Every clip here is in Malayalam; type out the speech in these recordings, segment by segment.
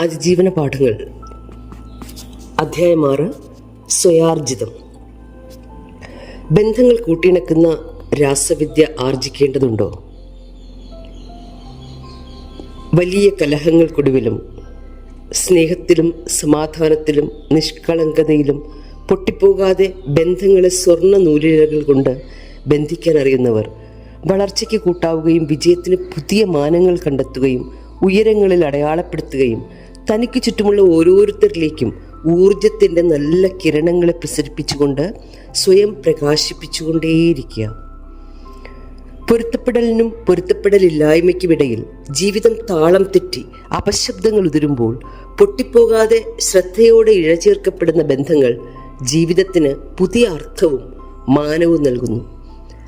അതിജീവന പാഠങ്ങൾ. അധ്യായം ആറ് സ്വയാർജിതം. ബന്ധങ്ങൾ കൂട്ടിയിണക്കുന്ന രാസവിദ്യ ആർജിക്കേണ്ടതുണ്ടോ? വലിയ കലഹങ്ങൾക്കൊടുവിലും സ്നേഹത്തിലും സമാധാനത്തിലും നിഷ്കളങ്കതയിലും പൊട്ടിപ്പോകാതെ ബന്ധങ്ങളെ സ്വർണ നൂലിഴകൾ കൊണ്ട് ബന്ധിക്കാൻ അറിയുന്നവർ വളർച്ചയ്ക്ക് കൂട്ടാവുകയും വിജയത്തിന് പുതിയ മാനങ്ങൾ കണ്ടെത്തുകയും ഉയരങ്ങളിൽ അടയാളപ്പെടുത്തുകയും തനിക്ക് ചുറ്റുമുള്ള ഓരോരുത്തരിലേക്കും ഊർജത്തിന്റെ നല്ല കിരണങ്ങളെ പ്രസരിപ്പിച്ചുകൊണ്ട് സ്വയം പ്രകാശിപ്പിച്ചുകൊണ്ടേയിരിക്കുക. പൊരുത്തപ്പെടലിനും പൊരുത്തപ്പെടലില്ലായ്മയ്ക്കുമിടയിൽ ജീവിതം താളം തെറ്റി അപശബ്ദങ്ങൾ ഉതിരുമ്പോൾ പൊട്ടിപ്പോകാതെ ശ്രദ്ധയോടെ ഇഴചേർക്കപ്പെടുന്ന ബന്ധങ്ങൾ ജീവിതത്തിന് പുതിയ അർത്ഥവും മാനവും നൽകുന്നു.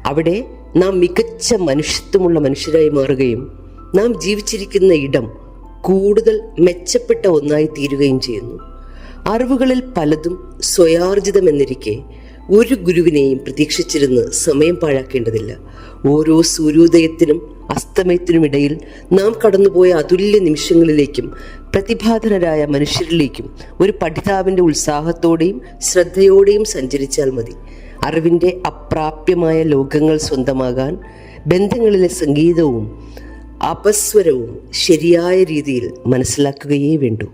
അവിടെ നാം മികച്ച മനുഷ്യത്വമുള്ള മനുഷ്യരായി മാറുകയും നാം ജീവിച്ചിരിക്കുന്ന ഇടം കൂടുതൽ മെച്ചപ്പെട്ട ഒന്നായി തീരുകയും ചെയ്യുന്നു. അറിവുകളിൽ പലതും സ്വയാർജിതമെന്നിരിക്കെ ഒരു ഗുരുവിനെയും പ്രതീക്ഷിച്ചിരുന്ന് സമയം പാഴാക്കേണ്ടതില്ല. ഓരോ സൂര്യോദയത്തിനും അസ്തമയത്തിനുമിടയിൽ നാം കടന്നുപോയ അതുല്യ നിമിഷങ്ങളിലേക്കും പ്രതിഭാധനരായ മനുഷ്യരിലേക്കും ഒരു പഠിതാവിന്റെ ഉത്സാഹത്തോടെയും ശ്രദ്ധയോടെയും സഞ്ചരിച്ചാൽ മതി. അറിവിന്റെ അപ്രാപ്യമായ ലോകങ്ങൾ സ്വന്തമാകാൻ ബന്ധങ്ങളിലെ സംഗീതവും അപസ്വരവും ശരിയായ രീതിയിൽ മനസ്സിലാക്കുകയേ വേണ്ടൂ.